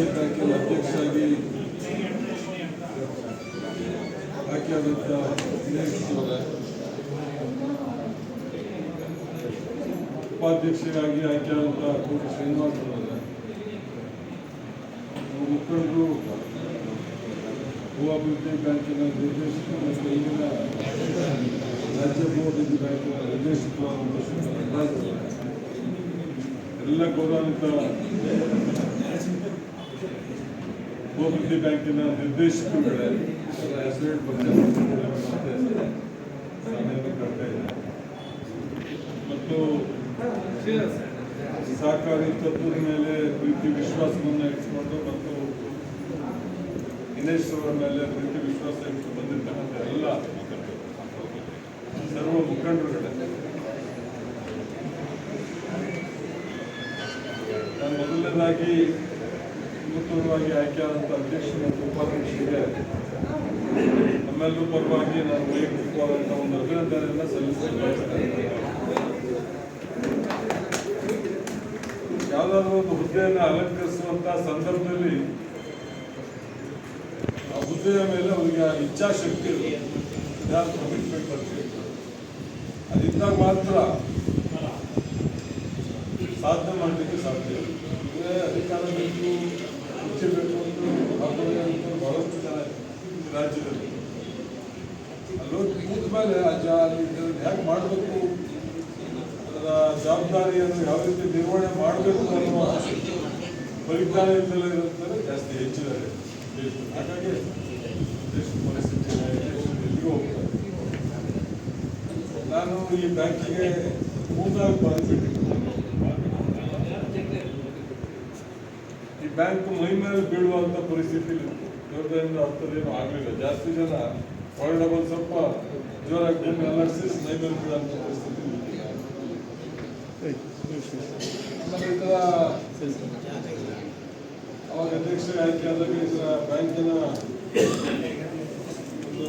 ಹಬ್ಬದ ಮೂವತ್ತನೇ ತಾರೀಕಿನ ಅಧ್ಯಕ್ಷರಾಗಿ ಆಯ್ಕೆಯಾದಂಥ ದಿನೇಶ್ ಅವರೇ ಉಪಾಧ್ಯಕ್ಷರಾಗಿ ಆಯ್ಕೆಯಾದಂಥ ಕೋಟಿ ಶ್ರೀನಿವಾಸ್ ಅವರೇ ಮುಖಂಡರು ಭೂ ಅಭಿವೃದ್ಧಿ ಬ್ಯಾಂಕಿನ ನಿರ್ದೇಶಕರು ಮತ್ತು ಈಗಿನ ರಾಜ್ಯ ಭೂ ಅಭಿವೃದ್ಧಿ ಬ್ಯಾಂಕಿನ ನಿರ್ದೇಶಕರಾದಂಥ ಶ್ರೀ ನಟರಾಜ್ ಅವರೇ, ಎಲ್ಲ ಗೌರವಾನ್ವಿತ ಭೂಅಭಿವೃದ್ಧಿ ಬ್ಯಾಂಕಿನ ನಿರ್ದೇಶಕರುಗಳೇ ಮತ್ತೆ ಸಾಧನೆಯನ್ನು ಮಾಡ್ತಾ ಇದ್ದಾರೆ ಮತ್ತು ಸಹಕಾರಿ ತತ್ವದ ಮೇಲೆ ಪ್ರೀತಿ ವಿಶ್ವಾಸವನ್ನು ಇಟ್ಕೊಂಡು ಮತ್ತು ದಿನೇಶ್ ಅವರ ಮೇಲೆ ಪ್ರೀತಿ ವಿಶ್ವಾಸ ಇಟ್ಟು ಬಂದಿರ್ತಕ್ಕಂಥ ಎಲ್ಲ ಸರ್ವ ಮುಖಂಡರುಗಳೇ. ನಾನು ಮೊದಲನೇದಾಗಿ ನೂತನವಾಗಿ ಆಯ್ಕೆಯಾದಂಥ ಅಧ್ಯಕ್ಷ ಮತ್ತು ಉಪಾಧ್ಯಕ್ಷರಿಗೆ ನಮ್ಮೆಲ್ಲರೂ ಪರವಾಗಿ ನಾನು ವೈಯಕ್ತಿಕವಾದಂಥ ಒಂದು ಅಭಿನಂದನೆಯನ್ನು ಸಲ್ಲಿಸಲು ಬಯಸ್ತೇನೆ ಯಾವುದಾದ್ರೂ ಒಂದು ಹುದ್ದೆಯನ್ನು ಅಲಂಕರಿಸುವಂಥ ಸಂದರ್ಭದಲ್ಲಿ ಆ ಹುದ್ದೆಯ ಮೇಲೆ ಅವರಿಗೆ ಆ ಇಚ್ಛಾಶಕ್ತಿ ಯಾರು ಕಮಿಟ್ಮೆಂಟ್ ಅಂತ. ಅದಿದ್ದಾಗ ಮಾತ್ರ ಸಾಧನೆ ಮಾಡಲಿಕ್ಕೆ ಸಾಧ್ಯ ಇದೇ ಅಧಿಕಾರ ಬೇಕು ಕುರ್ಚಿ ಬೇಕು ಅಂತ ಹಾಕೋದೇ ಅಂತ ಬಹಳಷ್ಟು ಜನ ಈ ರಾಜ್ಯದಲ್ಲಿ ಅಲ್ಲೋಗಿ ಕೂತ ಮೇಲೆ ಆ ಜಾ ಹೇಗೆ ಮಾಡಬೇಕು ಅದರ ಜವಾಬ್ದಾರಿಯನ್ನು ಯಾವ ರೀತಿ ನಿರ್ವಹಣೆ ಮಾಡಬೇಕು ಅನ್ನುವ ಪರಿಜ್ಞಾನ ಇದ್ದಲೇ ಇರುತ್ತಾರೆ ಜಾಸ್ತಿ ಹೆಚ್ಚಿದ್ದಾರೆ ದೇಶದಲ್ಲಿ. ಹಾಗಾಗಿ ದೇಶದ ಪರಿಸ್ಥಿತಿ ಎಲ್ಲಿಗೂ ಹೋಗ್ತಾರೆ ನಾನು ಈ ಬ್ಯಾಂಕಿಗೆ ಮೂರ್ನಾಲ್ಕು ಬಾರಿ ಭೇಟಿ ಕೊಟ್ಟಿದ್ದೆ. ಈ ಬ್ಯಾಂಕ್ ಮೈ ಮೇಲೆ ಬೀಳುವಂತ ಪರಿಸ್ಥಿತಿ ದೊಡ್ಡದಿಂದ ಏನು ಆಗಲಿಲ್ಲ ಜಾಸ್ತಿ ಜನ ಬಂದು ಸ್ವಲ್ಪ ಜೋರಾಗಿ ಭೂಮಿ ಅಲರ್ಸಿ ಮೈ ಅಂತ ಪರಿಸ್ಥಿತಿ. ಆಮೇಲೆ ಇದರ ಅವಾಗ ಅಧ್ಯಕ್ಷ ಆಯ್ಕೆ ಆದಾಗ ಇದರ ಬ್ಯಾಂಕಿನ ಒಂದು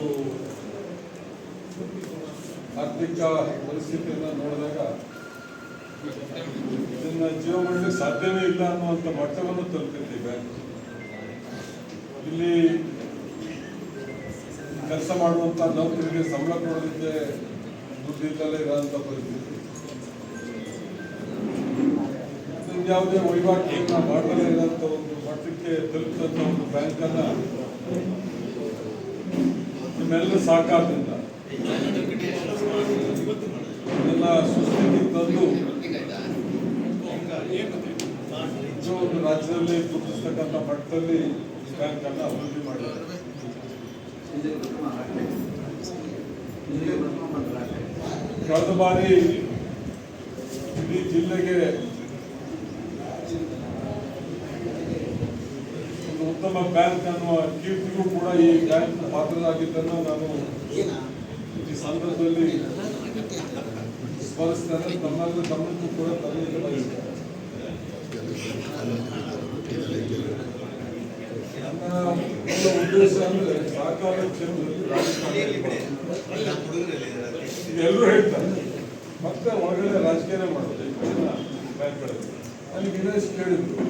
ಆರ್ಥಿಕ ಪರಿಸ್ಥಿತಿಯನ್ನು ನೋಡಿದಾಗ ಇದನ್ನ ಜೀವ ಮಾಡಲಿಕ್ಕೆ ಸಾಧ್ಯವೇ ಇಲ್ಲ ಅನ್ನುವಂಥ ಮಟ್ಟವನ್ನು ತಲುಪಿದ್ದೆ ಈ ಬ್ಯಾಂಕ್ ಇಲ್ಲಿ ಕೆಲಸ ಮಾಡುವಂತ ನೌಕರಿಗೆ ಸಂಬಳ ಕೊಡೋದಕ್ಕೆ ದುಡ್ಡಿಂದಲೇ ಇರೋಂಥ ಪರಿಸ್ಥಿತಿ. ಯಾವುದೇ ವಹಿವಾಟನ್ನ ಮಾಡದೇ ಇರೋಂಥ ಒಂದು ಮಟ್ಟಕ್ಕೆ ತಲುಪಿದಂಥ ಒಂದು ಬ್ಯಾಂಕನ್ನ ನಿಮ್ಮೆಲ್ಲರ ಸಾಕಾದ್ರಿಂದ ಇದನ್ನ ಸುಸ್ಥಿತಿ ತಂದು ಒಂದು ರಾಜ್ಯದಲ್ಲಿ ಗುರುತಿಸ್ತಕ್ಕಂಥ ಮಟ್ಟದಲ್ಲಿ ಈ ಬ್ಯಾಂಕ್ ಅನ್ನ ಅಭಿವೃದ್ಧಿ ಮಾಡಿದ್ದಾರೆ ಕಳೆದ ಬಾರಿ ಇಡೀ ಜಿಲ್ಲೆಗೆ ಒಂದು ಉತ್ತಮ ಬ್ಯಾಂಕ್ ಅನ್ನುವ ಕೀರ್ತಿಗೂ ಕೂಡ ಈ ಬ್ಯಾಂಕ್ ಪಾತ್ರರಾಗಿದ್ದನ್ನು ನಾನು ಈ ಸಂದರ್ಭದಲ್ಲಿ ಸ್ಮರಿಸ್ತೇನೆ. ತಮ್ಮಲ್ಲೂ ತಮ್ಮಕ್ಕೂ ಕೂಡ ತರಲಿಕ್ಕೆ ಬಯಸ್ತೇನೆ ನನ್ನ ಮೂಲ ಉದ್ದೇಶ ಅಂದ್ರೆ ಸಹಕಾರ ಕ್ಷೇತ್ರದಲ್ಲಿ ರಾಜಕಾರಣ ಎಲ್ಲರೂ ಹೇಳ್ತಾರೆ. ಮತ್ತೆ ಒಳಗಡೆ ರಾಜಕೀಯ ಮಾಡೋದು ಅಲ್ಲಿ ದಿನೇಶ್ ಕೇಳಿದ್ರು,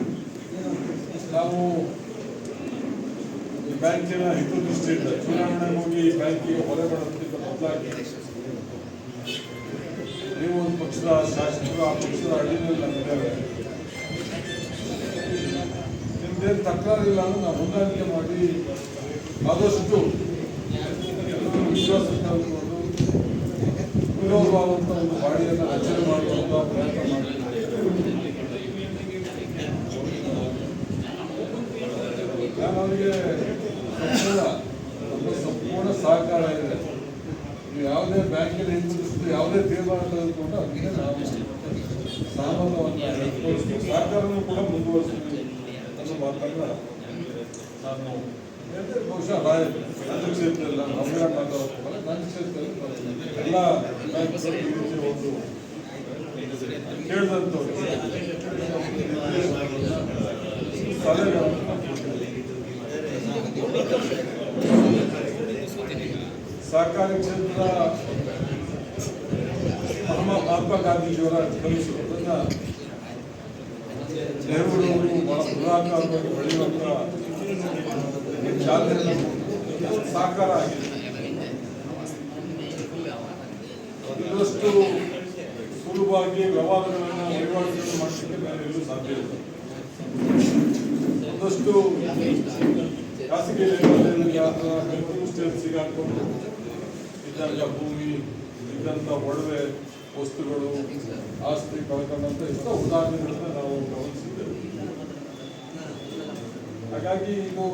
ನಾವು ಬ್ಯಾಂಕಿನ ಹಿತದೃಷ್ಟಿಯಿಂದ ಚುನಾವಣೆಗೆ ಹೋಗಿ ಬ್ಯಾಂಕಿಗೆ ಹೊರೆ ಮಾಡೋದಕ್ಕಿಂತ ಬದಲಾಗಿ ನೀವು ಒಂದು ಪಕ್ಷದ ಶಾಸಕರು, ಆ ಪಕ್ಷದ ಅಡಿನಲ್ಲಿ ನಮ್ಮಿದ್ದೇವೆ ನಿಮ್ದೇನು ತಕರಾರಿಲ್ಲ ಅಂದ್ರೆ ನಾವು ಹೊಂದಾಣಿಕೆ ಮಾಡಿ ಆದಷ್ಟು ಎಲ್ಲರೂ ವಿಶ್ವಾಸ ಕಲ್ತ್ಕೊಂಡು ವಿರೋಧವಾದಂಥ ಒಂದು ಬಾಡಿಯನ್ನು ರಚನೆ ಮಾಡುವಂಥ ಪ್ರಯತ್ನ ಮಾಡಿ ನಾನು ಅವರಿಗೆ ಸಂಪೂರ್ಣ ಸಹಕಾರ ಇದೆ ನೀವು ಯಾವುದೇ ಬ್ಯಾಂಕಿನ ಹಿಂದಿರುಗಿಸಿದ್ದು ಯಾವುದೇ ತೀರ್ಮಾನ ತೆಗೆದುಕೊಂಡು ಅದಕ್ಕೆ ನಾವು ವ್ಯಕ್ತಪಡಿಸ್ತೀವಿ ಸಹಕಾರನೂ ಕೂಡ ಮುಂದುವರಿಸ್ತೀವಿ ಅನ್ನೋ ಮಾತನ್ನ ನಾನು. ರಾಯ ನನ್ನ ಸಹಕಾರಿ ಕ್ಷೇತ್ರ ಮಹಾತ್ಮ ಗಾಂಧೀಜಿಯವರ ಅದನ್ನ ಬೃಹದಾಕಾರವಾಗಿ ಬೆಳೆಯುವಂಥ ಚಾಲನೆ ಸಾಕಾರ ಆಗಿದೆ ಇನ್ನಷ್ಟು ಸುಲಭವಾಗಿ ವ್ಯವಹಾರಗಳನ್ನು ವಹಿವಾಟುಗಳನ್ನು ಮಾಡಲಿಕ್ಕೆ ಎಲ್ಲೂ ಸಾಧ್ಯ ಇಲ್ಲ. ಒಂದಷ್ಟು ಖಾಸಗಿ ಸಿಗಾಕೊಂಡು ಇದ್ದಂಥ ಭೂಮಿ, ಇದ್ದಂಥ ಒಡವೆ ವಸ್ತುಗಳು, ಆಸ್ತಿ ಕಳ್ಕೊಂಡಂತ ಎಷ್ಟೋ ಉದಾಹರಣೆಗಳನ್ನ ನಾವು ಹಾಗಾಗಿ ಇದು,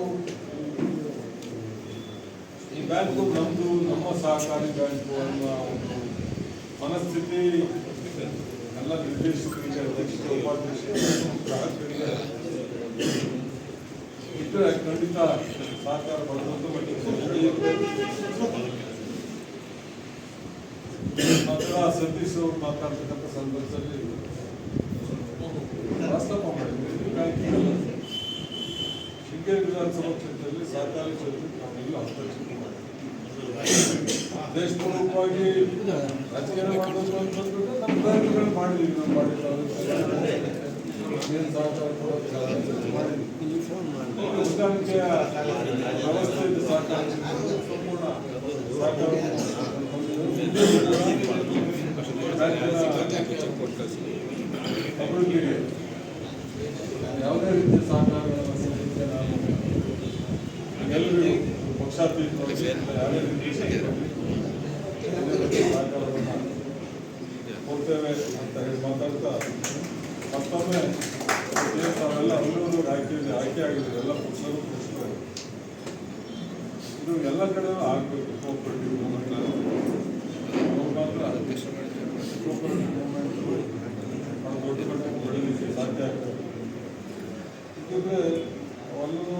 ಈ ಬ್ಯಾಂಕು ನಮ್ದು, ನಮ್ಮ ಸಹಕಾರಿ ಬ್ಯಾಂಕು ಅನ್ನೋ ಒಂದು ಮನಸ್ಥಿತಿ ಎಲ್ಲ ನಿರ್ದೇಶಕರಿಗೆ ಅಧ್ಯಕ್ಷರು, ಉಪಾಧ್ಯಕ್ಷರು, ಗ್ರಾಹಕರಿಗೆ ಇದ್ರೆ ಖಂಡಿತ ಸಹಕಾರ ಬರುವಂತ ಮಟ್ಟಿಗೆ ಮಾತ್ರ ಸತೀಶ್ ಅವರು ಮಾತಾಡ್ತಕ್ಕಂಥ ಸಂದರ್ಭದಲ್ಲಿ ಪ್ರಸ್ತಾಪ ಮಾಡಿದ್ವಿ ಹೀಗಾಗಿ ಶೃಂಗೇರಿ ವಿಧಾನಸಭಾ ಕ್ಷೇತ್ರದಲ್ಲಿ ಸಹಕಾರಿ ಕ್ಷೇತ್ರಕ್ಕೆ ನಾವೆಲ್ಲ ಹಸ್ತಕ್ಷೇಪ ಮಾಡಿದ್ವಿ ದೇಶಪೂರ್ವಕವಾಗಿ ರಾಜಕೀಯ ಮಾಡೋದು ಅಂತಂದ್ರೆ ನಮ್ಮ ಪ್ರಯತ್ನಗಳು ಮಾಡಿದ್ವಿ ನಾವು ಮಾಡಿಲ್ಲ ಏನು ಸಹಕಾರ ಕೊಡೋದು ಮಾಡಿದ್ವಿ ಹೊಂದಾಣಿಕೆಯ ವ್ಯವಸ್ಥೆಯಿಂದ ಸಹಕಾರ ಕ್ಷೇತ್ರದಲ್ಲಿ ಸಂಪೂರ್ಣ ಸಹಕಾರ ಅಭಿವೃದ್ಧಿಗೆ ಯಾವುದೇ ಸಲ್ಲಿಸಲಿಕ್ಕೆ ನಾವು ಎಲ್ಲರೂ ಪಕ್ಷಾತೀತವಾಗಿ ಯಾವುದೇ ಕೊಡ್ತೇವೆ ಅಂತ ಹೇಳಿ ಮಾತಾಡ್ತಾ ಮತ್ತೊಮ್ಮೆ ತಾವೆಲ್ಲ ಅಲ್ಲೂರು ಆಯ್ಕೆ ಆಯ್ಕೆ ಆಗಿದೆ. ಎಲ್ಲ ಪಕ್ಷರು ಪಕ್ಷಗಳು ಇದು. ಎಲ್ಲ ಕಡೆ ಆಗಬೇಕು ಕೋಪರೇಟಿವ್ ಮೂಮೆಂಟ್ ಮಾತ್ರ ಮೂಮೆಂಟ್ ನಾವು ದೊಡ್ಡ ಬೆಳೀಲಿಕ್ಕೆ ಸಾಧ್ಯ ಆಗ್ತದೆ. ಯಾಕಂದರೆ ಅಲ್ಲೂ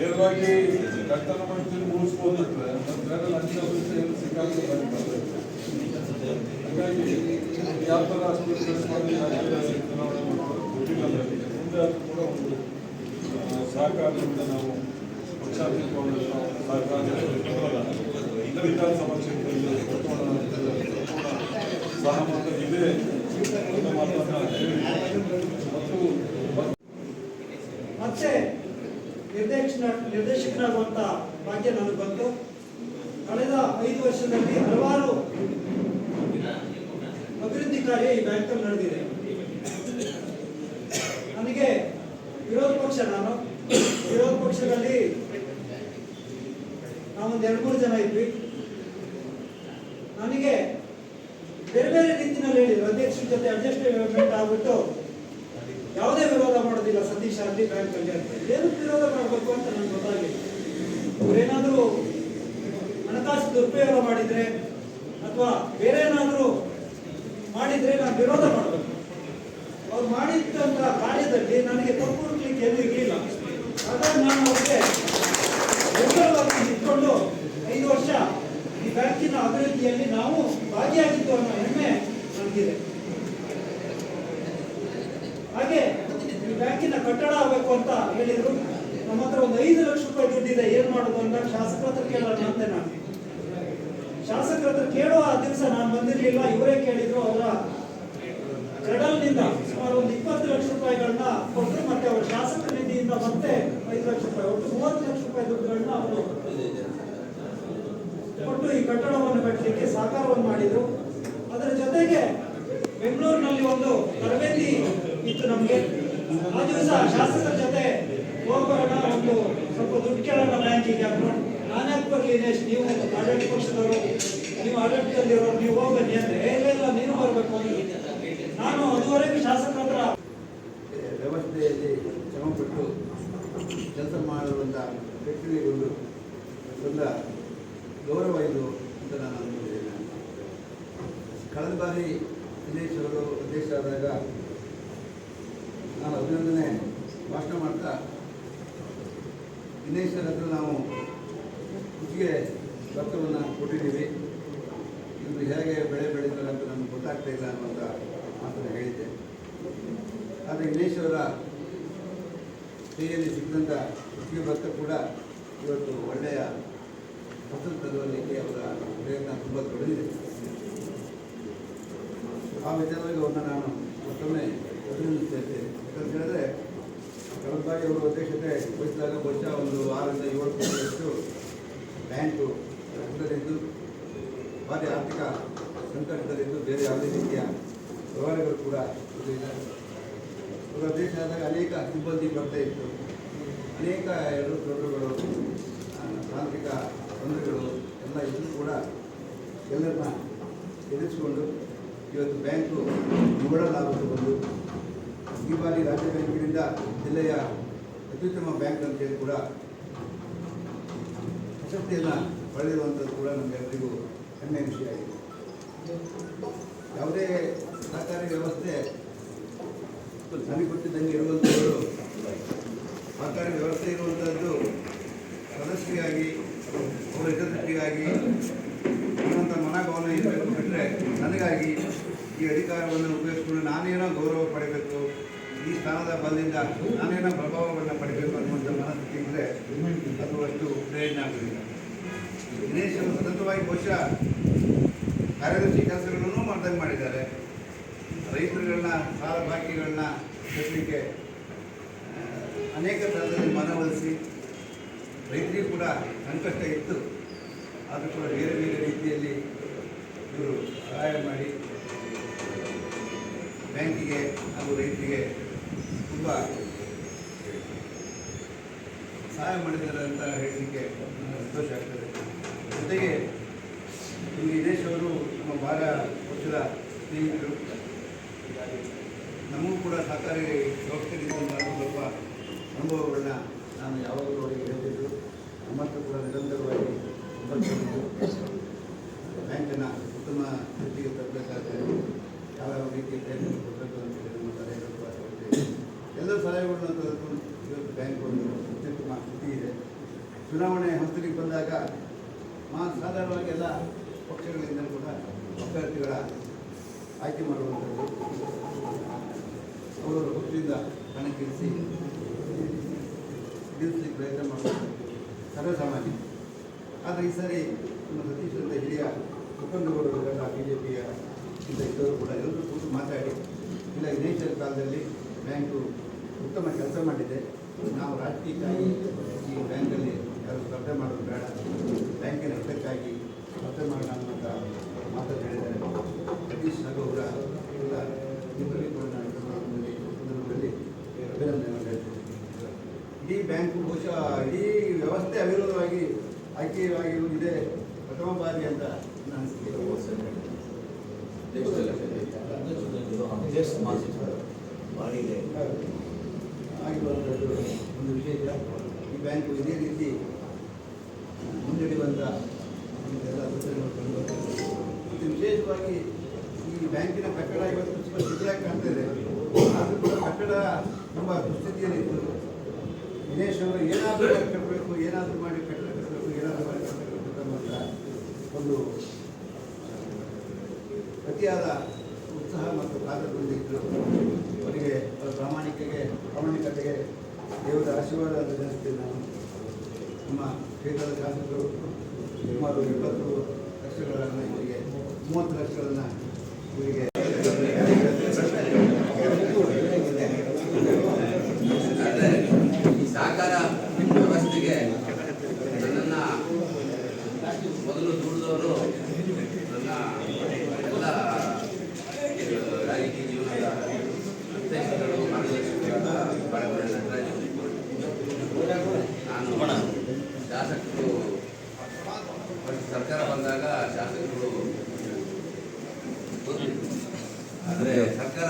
ನೇರವಾಗಿ ಮಾಡ್ತೀವಿ ಮುಗಿಸ್ಬೋದು ಬಿಟ್ರೆ ಮತ್ತೆ ಬೇರೆ ಲಂಚ ಏನು ಸಿಕ್ಕಾಗಿ ಹಾಗಾಗಿ ಯಾವ ಥರ ಆಸ್ಪತ್ರೆ ಚುನಾವಣೆ ಮಾಡೋದು ಗೊತ್ತಿಲ್ಲ ಮುಂದೆ ಕೂಡ ಒಂದು ಸಹಕಾರದಿಂದ ನಾವು ಪಕ್ಷಾತೀತವಾಗಿ ನಾವು ಇತರ ವಿಧಾನಸಭಾ ಕ್ಷೇತ್ರದಲ್ಲಿ ಸಹಮತ ಇದೆ. ಮತ್ತು ಮತ್ತೆ ನಿರ್ದೇಶನ ನಿರ್ದೇಶಕರಾಗುವಂತ ಭಾಗ್ಯ ನನಗೆ ಬಂತು. ಕಳೆದ ಐದು ವರ್ಷದಲ್ಲಿ ಹಲವಾರು ಅಭಿವೃದ್ಧಿ ಕಾರ್ಯ ಈ ಬ್ಯಾಂಕಲ್ಲಿ ನಡೆದಿದೆ. ನನಗೆ ವಿರೋಧ ಪಕ್ಷ ನಾನು. ವಿರೋಧ ಪಕ್ಷದಲ್ಲಿ ನಾವೊಂದು ಎರಡು ಮೂರು ಜನ ಇದ್ವಿ. ನನಗೆ ಬೇರೆ ಬೇರೆ ರೀತಿಯಲ್ಲಿ ಹೇಳಿದ್ರು ಅಧ್ಯಕ್ಷರ ಜೊತೆ ಅಡ್ಜಸ್ಟ್ಮೆಂಟ್ ಆಗ್ಬಿಟ್ಟು ಯಾವುದೇ ವಿರೋಧ ಮಾಡೋದಿಲ್ಲ ಸತೀಶ್ ಆಗಲಿ ಬ್ಯಾಂಕ್ ಅಲ್ಲಿ ಅಂತ ಏನು ವಿರೋಧ ಮಾಡಬೇಕು ಅಂತ ನನಗೆ ಗೊತ್ತಾಗಿಲ್ಲ ಅವರೇನಾದರೂ ಹಣಕಾಸು ದುರುಪಯೋಗ ಮಾಡಿದರೆ ಅಥವಾ ಬೇರೆ ಏನಾದರೂ ಮಾಡಿದ್ರೆ ನಾನು ವಿರೋಧ ಮಾಡಬೇಕು. ಅವ್ರು ಮಾಡಿದ್ದಂಥ ಕಾರ್ಯದಲ್ಲಿ ನನಗೆ ತಪ್ಪು ಹುಡುಕ್ಲಿಕ್ಕೆ ಎಲ್ಲೂ ಇರಲಿಲ್ಲ. ಹಾಗಾಗಿ ನಾನು ಅವ್ರಿಗೆ ಬೆಂಬಲವಾಗಿ ನಿಂತ್ಕೊಂಡು ಐದು ವರ್ಷ ಈ ಬ್ಯಾಂಕಿನ ಅಭಿವೃದ್ಧಿಯಲ್ಲಿ ನಾವು ಭಾಗಿಯಾಗಿದ್ದು ಅನ್ನೋ ಹೆಮ್ಮೆ ನನಗಿದೆ. ಹಾಗೆ ಈ ಬ್ಯಾಂಕಿನ ಕಟ್ಟಡ ಅಂತ ಹೇಳಿದ್ರು. ನಮ್ಮ ಹತ್ರ ಒಂದು ಐದು ಲಕ್ಷ ರೂಪಾಯಿ ದುಡ್ಡಿದೆ, ಏನ್ ಮಾಡೋದು ಅಂತ ಶಾಸಕರ ಹತ್ರ ಕೇಳೋಣ ನಾನು. ಶಾಸಕರ ಹತ್ರ ಆ ದಿವಸ ನಾನು ಬಂದಿರಲಿಲ್ಲ, ಇವರೇ ಕೇಳಿದ್ರು ಅವರ ಕ್ರೆಡಲ್ನಿಂದ ಸುಮಾರು ಒಂದು ಇಪ್ಪತ್ತು ಲಕ್ಷ ರೂಪಾಯಿಗಳನ್ನ ಕೊಟ್ಟರು ಮತ್ತೆ ಅವರ ಶಾಸಕ ನಿಧಿಯಿಂದ ಮತ್ತೆ ಐದು ಲಕ್ಷ ರೂಪಾಯಿ, ಒಟ್ಟು ಮೂವತ್ತು ಲಕ್ಷ ರೂಪಾಯಿ ದುಡ್ಡುಗಳನ್ನ ಅವರು ಕೊಟ್ಟು ಈ ಕಟ್ಟಡವನ್ನು ಕಟ್ಟಲಿಕ್ಕೆ ಸಹಕಾರವನ್ನು ಮಾಡಿದ್ರು. ಅದರ ಜೊತೆಗೆ ಬೆಂಗಳೂರಿನಲ್ಲಿ ಒಂದು ತರಬೇತಿ ಇತ್ತು ನಮಗೆ. ದಿವಸ ಶಾಸಕರ ಜೊತೆ ಹೋಗೋಣ ಒಂದು ಸ್ವಲ್ಪ ದುಡ್ಡು ಕೇಳೋಣ ಬ್ಯಾಂಕಿಗೆ ನಾನೇ ಬರ್ಲಿ ದಿನೇಶ್ ನೀವು ಆಡಳಿತ ಪಕ್ಷದವರು ನೀವು ನೀವು ಹೋಗ್ಬನ್ನಿ ಅಂದ್ರೆ "ಏ, ಇಲ್ಲ ನೀನು ಬರಬೇಕು ನಾನು ಅದುವರೆಗೂ ಶಾಸಕರ ವ್ಯವಸ್ಥೆಯಲ್ಲಿ ಶ್ರಮಪಟ್ಟು ಕೆಲಸ ಮಾಡುವಂಥ ವ್ಯಕ್ತಿಗಳು ಒಂದು ಗೌರವ ಇದು ಅಂತ ನಾನು ಕಳೆದ ಬಾರಿ ಅವರು ಅಧ್ಯಕ್ಷರಾದಾಗ ನಾನು ಅಭಿನಂದನೆ. ಭಾಷಣ ಮಾಡ್ತಾ ದಿನೇಶರ ಹತ್ರ ನಾವು ಕೃಷಿಗೆ ಭತ್ತವನ್ನು ಕೊಟ್ಟಿದ್ದೀವಿ. ಇವರು ಹೇಗೆ ಬೆಳೆ ಬೆಳೀತಾರೆ ಅಂತ ನಮ್ಗೆ ಗೊತ್ತಾಗ್ತಾ ಇಲ್ಲ ಅನ್ನುವಂಥ ಮಾತನ್ನು ಹೇಳಿದ್ದೆ. ಆದರೆ ದಿನೇಶ್ ಅವರ ಕೈಯಲ್ಲಿ ಸಿಕ್ಕಿದಂಥ ಕೃಷಿ ಭತ್ತ ಕೂಡ ಇವತ್ತು ಒಳ್ಳೆಯ ಫಸಲು ತರುವಲ್ಲಿಗೆ ಅವರ ಪ್ರಯತ್ನ ತುಂಬ ದೊಡ್ಡದಿದೆ. ಆ ವಿಚಾರವಾಗಿ ಅವನ್ನು ನಾನು ಮತ್ತೊಮ್ಮೆ ಇದ್ದೇನೆ ಯಾಕಂತ ಹೇಳಿದ್ರೆ ಕಳೆದ ಬಾರಿ ಅವರು ಅಧ್ಯಕ್ಷತೆ ವಹಿಸಿದಾಗ ಬಹುಶಃ ಒಂದು ಆರರಿಂದ ಏಳು ಕೋಟಿಯಷ್ಟು ಬ್ಯಾಂಕು ರಕ್ತದಲ್ಲಿದ್ದು ಭಾರಿ ಆರ್ಥಿಕ ಸಂಕಟದಲ್ಲಿದ್ದು ಬೇರೆ ಯಾವುದೇ ರೀತಿಯ ವ್ಯವಹಾರಗಳು ಕೂಡ ಇರಲಿಲ್ಲ ಅವರ ಅಧ್ಯಕ್ಷ ಆದಾಗ ಅನೇಕ ಸಿಬ್ಬಂದಿ ಬರ್ತಾ ಇತ್ತು. ಅನೇಕ ಎರಡು ತೊಡರುಗಳು ತಾಂತ್ರಿಕ ತೊಂದರೆಗಳು ಎಲ್ಲ ಇದ್ದರೂ ಕೂಡ ಎಲ್ಲರನ್ನ ಎದುರಿಸಿಕೊಂಡು ಇವತ್ತು ಬ್ಯಾಂಕು ಲಾಭಕ್ಕೆ ಬಂದು ಈ ಬಾರಿ ರಾಜ್ಯ ಬ್ಯಾಂಕಿನಿಂದ ಜಿಲ್ಲೆಯ ಅತ್ಯುತ್ತಮ ಬ್ಯಾಂಕ್ ಅಂತೇಳಿ ಕೂಡ ಪ್ರಶಸ್ತಿಯನ್ನು ಪಡೆದಿರುವಂಥದ್ದು ಕೂಡ ನಮಗೆಲ್ಲರಿಗೂ ಹೆಮ್ಮೆಯ ವಿಷಯ ಆಗಿದೆ. ಯಾವುದೇ ಸಹಕಾರಿ ವ್ಯವಸ್ಥೆ ನನಗೆ ಗೊತ್ತಿದ್ದಂಗೆ ಇರುವಂಥದ್ದು ಸಹಕಾರಿ ವ್ಯವಸ್ಥೆ ಇರುವಂಥದ್ದು ಸದಸ್ಯರಿಗಾಗಿ ಅವರ ಹಿತದೃಷ್ಟಿಗಾಗಿ ಅನ್ನೋಂಥ ಮನೋಭಾವನೆ ಇರಬೇಕು ಬಿಟ್ಟರೆ ನನಗಾಗಿ ಈ ಅಧಿಕಾರವನ್ನು ಉಪಯೋಗಿಸ್ಕೊಂಡು ನಾನೇನೋ ಗೌರವ ಪಡಿಬೇಕು ಈ ಸ್ಥಾನದ ಬಲದಿಂದ ನಾನೇನೋ ಪ್ರಭಾವವನ್ನು ಪಡಿಬೇಕು ಅನ್ನುವಂಥ ಮನಸ್ಥಿತಿ ಇದ್ದರೆ ಅದು ಅಷ್ಟು ಪ್ರಯೋಜನ ಆಗೋದಿಲ್ಲ ದಿನೇಶ್ ಅವರು ಸತತವಾಗಿ ಬಹುಶಃ ಕಾರ್ಯದರ್ಶಿ ಕೆಲಸಗಳನ್ನು ಮಾಡ್ದಂಗೆ ಮಾಡಿದ್ದಾರೆ. ರೈತರುಗಳನ್ನ, ಸಾಲ ಬಾಕಿಗಳನ್ನ ಕಟ್ಟಲಿಕ್ಕೆ ಅನೇಕ ಥರದಲ್ಲಿ ಮನವೊಲಿಸಿ ರೈತರಿಗೂ ಕೂಡ ಸಂಕಷ್ಟ ಇತ್ತು. ಆದರೂ ಕೂಡ ಬೇರೆ ಬೇರೆ ರೀತಿಯಲ್ಲಿ ಇವರು ಸಹಾಯ ಮಾಡಿ, ಬ್ಯಾಂಕಿಗೆ ಹಾಗೂ ರೈತರಿಗೆ ತುಂಬ ಸಹಾಯ ಮಾಡಿದ್ದಾರೆ ಅಂತ ಹೇಳಲಿಕ್ಕೆ ಸಂತೋಷ ಆಗ್ತದೆ. ಜೊತೆಗೆ ಈ ದೇಶವರು ನಮ್ಮ ಭಾರ ವರ್ಷದ ಸ್ನೇಹಿತರು. ನಮಗೂ ಕೂಡ ಸಹಕಾರಿ ವ್ಯವಸ್ಥೆಯಿಂದ ನಾನು ಸ್ವಲ್ಪ ಅನುಭವಗಳನ್ನ ನಾನು ಯಾವಾಗಲೂ ಅವರಿಗೆ ಹೇಳ್ತಿದ್ದು ನಮ್ಮ ಹತ್ರ ಕೂಡ ನಿರಂತರವಾಗಿ ಸಂಪರ್ಕವನ್ನು ಬ್ಯಾಂಕನ್ನು ಉತ್ತಮ ಸ್ಥಿತಿಗೆ ತರಬೇಕಾದ್ರೆ ಯಾವ್ಯಾವ ರೀತಿಯ ಪ್ರಯತ್ನ ಕೊಡಬೇಕು ಅಂತೇಳಿ ನಮ್ಮ ಸಲಹೆಗಳು ಕೂಡ ಕೊಡ್ತೇವೆ ಎಲ್ಲ ಸಲಹೆಗಳನ್ನು ತೆಗೆದುಕೊಂಡು ಇವತ್ತು ಬ್ಯಾಂಕ್ ಒಂದು ಅತ್ಯುತ್ತಮ ಸ್ಥಿತಿ ಇದೆ ಚುನಾವಣೆ ಹಂತಕ್ಕೆ ಬಂದಾಗ ಮಾ ಸಾಧಾರಣವಾಗಿ ಎಲ್ಲ ಪಕ್ಷಗಳಿಂದ ಕೂಡ ಅಭ್ಯರ್ಥಿಗಳ ಆಯ್ಕೆ ಮಾಡುವಂಥದ್ದು ಅವರವರ ಪಕ್ಷದಿಂದ ಕಣಕ್ಕಿಳಿಸಿ ಗೆಲ್ಲಿಸಲಿಕ್ಕೆ ಪ್ರಯತ್ನ ಮಾಡುವಂಥದ್ದು ಸರ್ವಸಾಮಾನ್ಯ. ಆದರೆ ಈ ಸಾರಿ ನಮ್ಮ ಸತೀಶ್ ಅಂತ ಹಿರಿಯ ಮುಖಂಡರುಗಳೆಲ್ಲ ಬಿ ಜೆ ಪಿಯ ಇಂದ ಇದ್ದವರು ಕೂಡ ಎಲ್ಲರೂ ಕೂತು ಮಾತಾಡಿ, ಇಲ್ಲ ನೇಚರ್ ಕಾಲದಲ್ಲಿ ಬ್ಯಾಂಕು ಉತ್ತಮ ಕೆಲಸ ಮಾಡಿದೆ. ನಾವು ರಾಜಕೀಯಕ್ಕಾಗಿ ಈ ಬ್ಯಾಂಕಲ್ಲಿ ಯಾರು ಸ್ಪರ್ಧೆ ಮಾಡೋದು ಬೇಡ. ಬ್ಯಾಂಕಿನ ಹಿತಕ್ಕಾಗಿ ಸ್ಪರ್ಧೆ ಮಾಡೋಣ ಅನ್ನುವಂಥ ಮಾತನ್ನು ಹೇಳಿದ್ದಾರೆ. ಸತೀಶ್ ಅವರ ಎಲ್ಲ ಇಬ್ಬರಿಗೂ ಕೂಡ ನಾನು ಸಂದರ್ಭದಲ್ಲಿ ಹೇಳ್ತೀನಿ ಇಡೀ ಬ್ಯಾಂಕು ಬಹುಶಃ ಇಡೀ ವ್ಯವಸ್ಥೆ ಅವಿರೋಧವಾಗಿ ಇದೇ. ಪ್ರಥಮ ಬಾರಿ ಅಂತ ನನ್ನ ಅನಿಸಿಕೆ ಆಗಿರುವಂಥದ್ದು ಒಂದು ವಿಶೇಷ ಈ ಬ್ಯಾಂಕು ಇದೇ ರೀತಿ ಮತ್ತು ವಿಶೇಷವಾಗಿ ಈ ಬ್ಯಾಂಕಿನ ಕಟ್ಟಡ ಇವತ್ತು ತುಂಬಾ ಸ್ಥಿತಿಯಾಗಿ ಕಾಣ್ತಾ ಇದೆ. ಆದರೂ ಕೂಡ ಕಟ್ಟಡ ತುಂಬ ದುಸ್ಥಿತಿಯಲ್ಲಿತ್ತು ದಿನೇಶ್ ಅವರು ಏನಾದರೂ ಕಟ್ಟಬೇಕು, ಏನಾದರೂ ಮಾಡಿ ಕಟ್ಟಡ ಕಟ್ಟಬೇಕು, ಏನಾದರೂ ಮಾಡಿ ಕಟ್ಟಡ ಕಟ್ಟಬೇಕು ಒಂದು ಅತಿಯಾದ ಉತ್ಸಾಹ ಮತ್ತು ಕಾತರದೊಂದಿತ್ತು ಅವರಿಗೆ ಅವರ ಪ್ರಾಮಾಣಿಕಗೆ ಪ್ರಾಮಾಣಿಕತೆಗೆ ದೇವರ ಆಶೀರ್ವಾದ ಅಂತ ನಾನು. ನಮ್ಮ ಕ್ಷೇತ್ರದ ಶಾಸಕರು. ಸುಮಾರು ಇಪ್ಪತ್ತು ಲಕ್ಷಗಳನ್ನು ಇವರಿಗೆ ಮೂವತ್ತು ಲಕ್ಷಗಳನ್ನು ಇವರಿಗೆ ಆದರೆ ಈ ಸಹಕಾರ ವ್ಯವಸ್ಥೆಗೆ ನನ್ನನ್ನು ಮೊದಲು ದುಡಿದವರು ನನ್ನ ಎಲ್ಲ ರಾಜಕೀಯ ಜೀವನದ ಉದ್ದೇಶಗಳು ಮಾರ್ಗದರ್ಶಕರಾದ ಬಾಳಮನೆ ನಟರಾಜ್ ನಾನು ಶಾಸಕರು ಸರ್ಕಾರ ಬಂದಾಗ ಶಾಸಕರು ಆದರೆ ಸರ್ಕಾರ